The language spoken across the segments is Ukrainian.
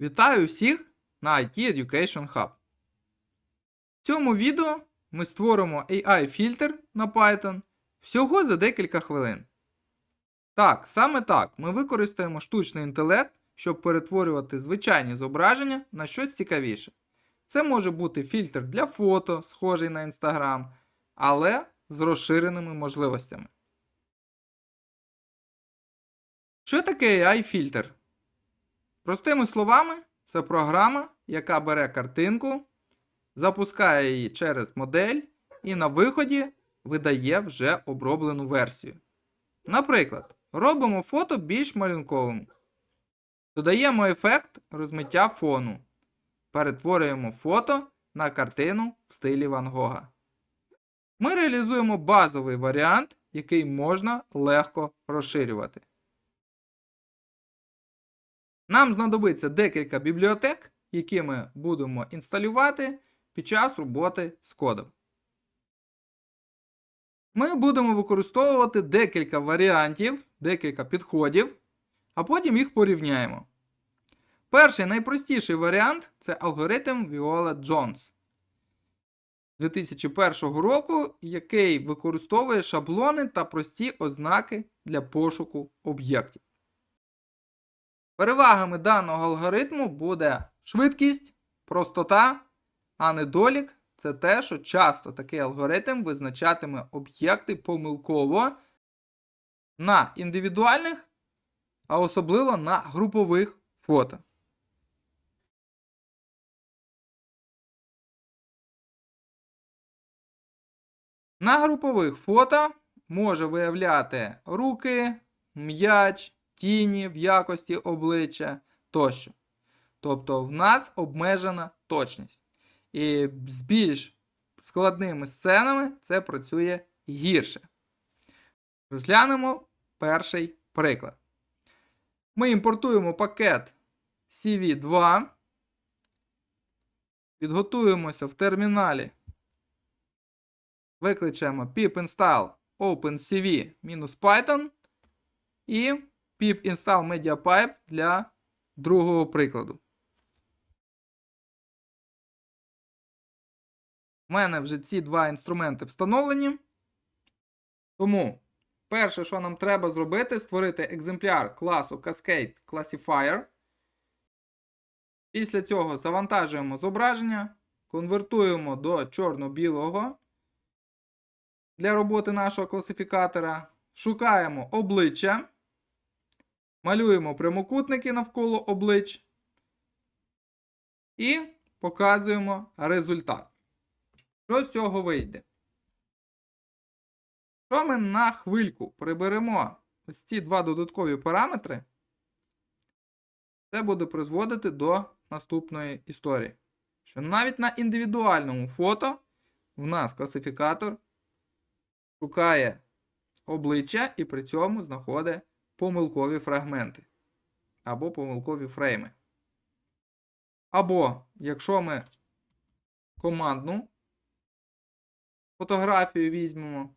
Вітаю всіх на IT Education Hub. В цьому відео ми створимо AI-фільтр на Python всього за декілька хвилин. Так, саме так, ми використаємо штучний інтелект, щоб перетворювати звичайні зображення на щось цікавіше. Це може бути фільтр для фото, схожий на Instagram, але з розширеними можливостями. Що таке AI-фільтр? Простими словами, це програма, яка бере картинку, запускає її через модель і на виході видає вже оброблену версію. Наприклад, робимо фото більш малюнковим. Додаємо ефект розмиття фону. Перетворюємо фото на картину в стилі Ван Гога. Ми реалізуємо базовий варіант, який можна легко розширювати. Нам знадобиться декілька бібліотек, які ми будемо інсталювати під час роботи з кодом. Ми будемо використовувати декілька варіантів, декілька підходів, а потім їх порівняємо. Перший найпростіший варіант це алгоритм Viola Jones 2001 року, який використовує шаблони та прості ознаки для пошуку об'єктів. Перевагами даного алгоритму буде швидкість, простота, а недолік це те, що часто такий алгоритм визначатиме об'єкти помилково на індивідуальних, а особливо на групових фото. На групових фото може виявляти руки, м'яч, тіні в якості обличчя тощо. Тобто в нас обмежена точність. І з більш складними сценами це працює гірше. Розглянемо перший приклад. Ми імпортуємо пакет CV2. Підготуємося в терміналі. Викличемо pip install opencv-python і pip install MediaPipe для другого прикладу. У мене вже ці два інструменти встановлені. Тому, перше, що нам треба зробити, створити екземпляр класу Cascade Classifier. Після цього завантажуємо зображення, конвертуємо до чорно-білого для роботи нашого класифікатора. Шукаємо обличчя. Малюємо прямокутники навколо облич і показуємо результат. Що з цього вийде? Що ми на хвильку приберемо ось ці два додаткові параметри, це буде призводити до наступної історії. Що навіть на індивідуальному фото в нас класифікатор шукає обличчя і при цьому знаходить помилкові фрагменти або помилкові фрейми. Або, якщо ми командну фотографію візьмемо,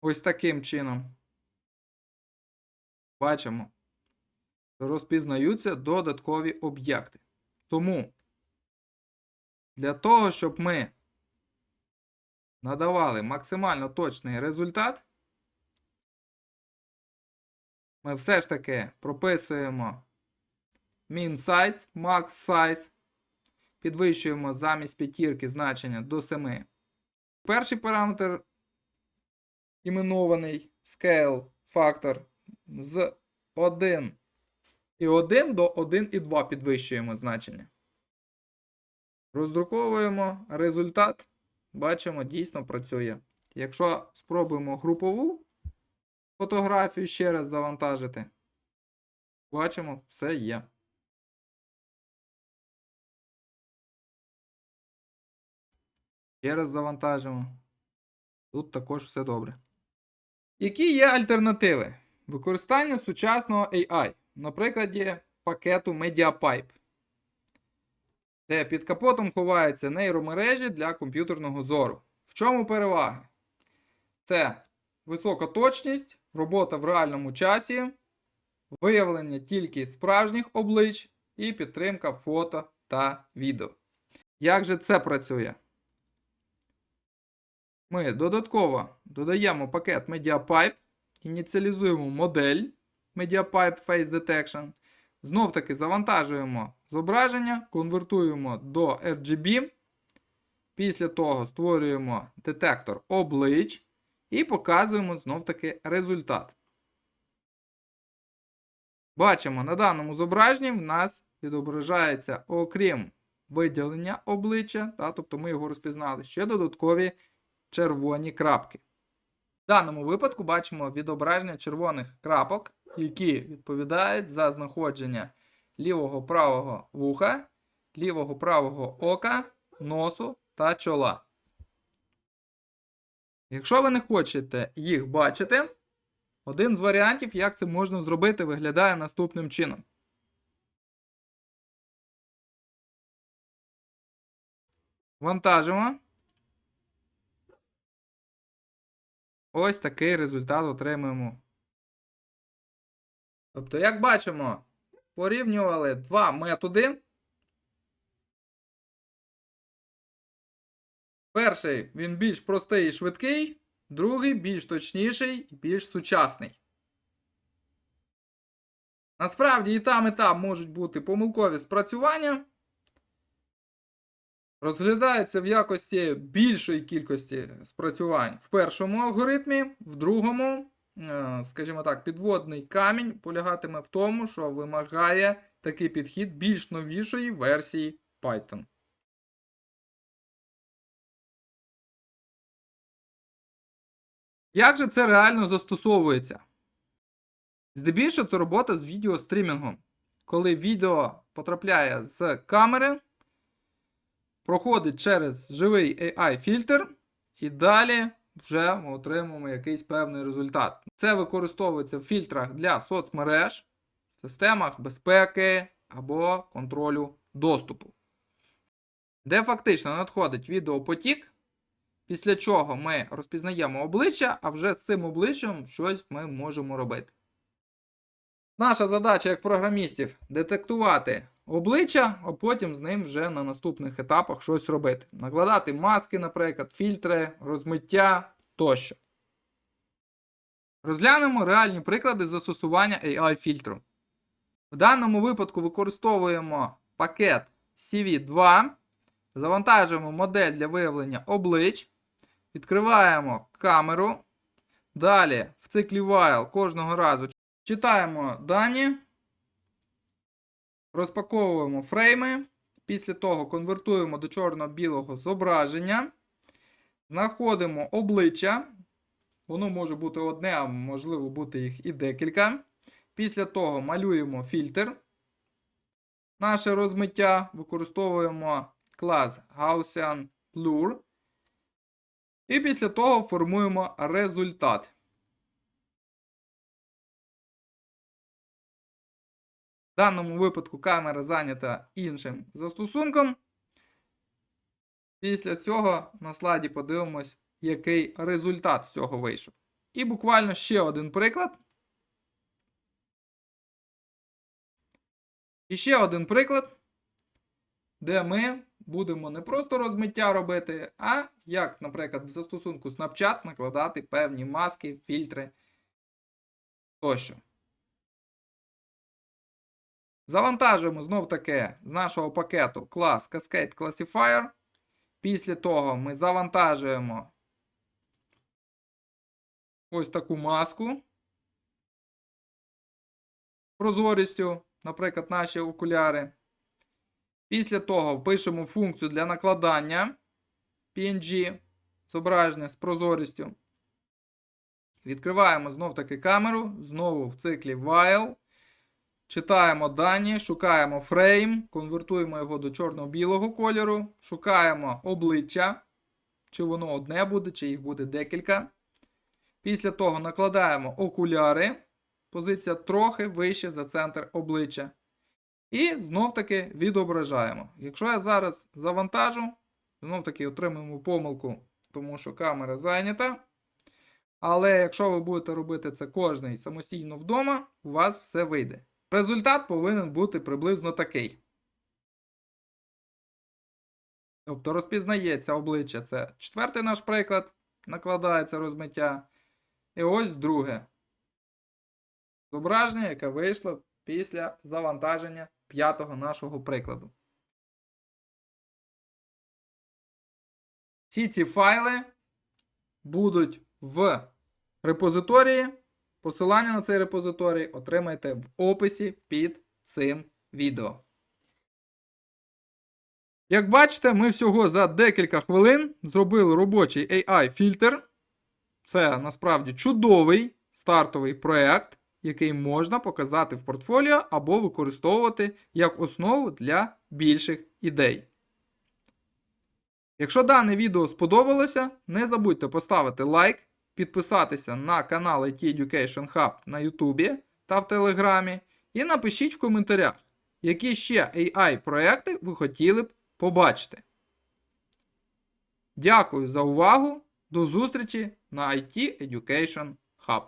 ось таким чином, бачимо, розпізнаються додаткові об'єкти. Тому для того, щоб ми надавали максимально точний результат, ми все ж таки прописуємо min size, max size, підвищуємо замість п'ятірки значення до 7. Перший параметр іменований scale factor з 1 і 1 до 1,2 підвищуємо значення. Роздруковуємо результат. Бачимо, дійсно працює. Якщо спробуємо групову фотографію ще раз завантажити, бачимо, все є. Ще раз завантажимо. Тут також все добре. Які є альтернативи? Використання сучасного AI на прикладі пакету MediaPipe. де під капотом ховаються нейромережі для комп'ютерного зору. В чому перевага? Це висока точність, робота в реальному часі, виявлення тільки справжніх облич і підтримка фото та відео. Як же це працює? Ми додатково додаємо пакет MediaPipe, ініціалізуємо модель MediaPipe Face Detection. Знов таки завантажуємо зображення, конвертуємо до RGB. Після того створюємо детектор облич і показуємо знов таки результат. Бачимо, на даному зображенні в нас відображається, окрім виділення обличчя, та, тобто ми його розпізнали, ще додаткові червоні крапки. В даному випадку бачимо відображення червоних крапок, які відповідають за знаходження лівого правого вуха, лівого правого ока, носу та чола. Якщо ви не хочете їх бачити, один з варіантів, як це можна зробити, виглядає наступним чином. Вантажимо. Ось такий результат отримуємо. Тобто, як бачимо, порівнювали два методи. Перший він більш простий і швидкий, другий більш точніший і більш сучасний. Насправді і там, і там можуть бути помилкові спрацювання. Розглядається в якості більшої кількості спрацювань в першому алгоритмі, в другому, скажімо так, підводний камінь полягатиме в тому, що вимагає такий підхід більш новішої версії Python. Як же це реально застосовується? Здебільшого це робота з відеострімінгом, коли відео потрапляє з камери, проходить через живий AI-фільтр, і далі вже ми отримуємо якийсь певний результат. Це використовується в фільтрах для соцмереж, системах безпеки або контролю доступу, де фактично надходить відеопотік. Після чого ми розпізнаємо обличчя, а вже з цим обличчям щось ми можемо робити. Наша задача як програмістів детектувати обличчя, а потім з ним вже на наступних етапах щось робити. Накладати маски, наприклад, фільтри, розмиття тощо. Розглянемо реальні приклади застосування AI-фільтру. В даному випадку використовуємо пакет CV2, завантажуємо модель для виявлення облич. Відкриваємо камеру. Далі в циклі while кожного разу читаємо дані, розпаковуємо фрейми. Після того конвертуємо до чорно-білого зображення. Знаходимо обличчя. Воно може бути одне, а можливо бути їх і декілька. Після того малюємо фільтр. Наше розмиття використовуємо клас Gaussian Blur. І після того формуємо результат. В даному випадку камера зайнята іншим застосунком. Після цього на слайді подивимось, який результат з цього вийшов. І буквально ще один приклад. І ще один приклад, де ми будемо не просто розмиття робити, а як, наприклад, в застосунку Snapchat накладати певні маски, фільтри тощо. Завантажуємо знов таки з нашого пакету клас Cascade Classifier. Після того ми завантажуємо ось таку маску прозорістю, наприклад, наші окуляри. Після того впишемо функцію для накладання PNG зображення з прозорістю. Відкриваємо знов таки камеру, знову в циклі while. Читаємо дані, шукаємо фрейм, конвертуємо його до чорно-білого кольору, шукаємо обличчя, чи воно одне буде, чи їх буде декілька. Після того накладаємо окуляри. Позиція трохи вище за центр обличчя. І знов-таки відображаємо. Якщо я зараз завантажу, знов-таки отримуємо помилку, тому що камера зайнята. Але якщо ви будете робити це кожний самостійно вдома, у вас все вийде. Результат повинен бути приблизно такий. Тобто розпізнається обличчя. Це четвертий наш приклад, накладається розмиття. І ось друге. Зображення, яке вийшло після завантаження п'ятого нашого прикладу. Всі ці файли будуть в репозиторії. Посилання на цей репозиторій отримаєте в описі під цим відео. Як бачите, ми всього за декілька хвилин зробили робочий AI-фільтр. Це насправді чудовий стартовий проект, який можна показати в портфоліо або використовувати як основу для більших ідей. Якщо дане відео сподобалося, не забудьте поставити лайк, підписатися на канал IT Education Hub на YouTube та в Телеграмі, і напишіть в коментарях, які ще AI-проекти ви хотіли б побачити. Дякую за увагу! До зустрічі на IT Education Hub.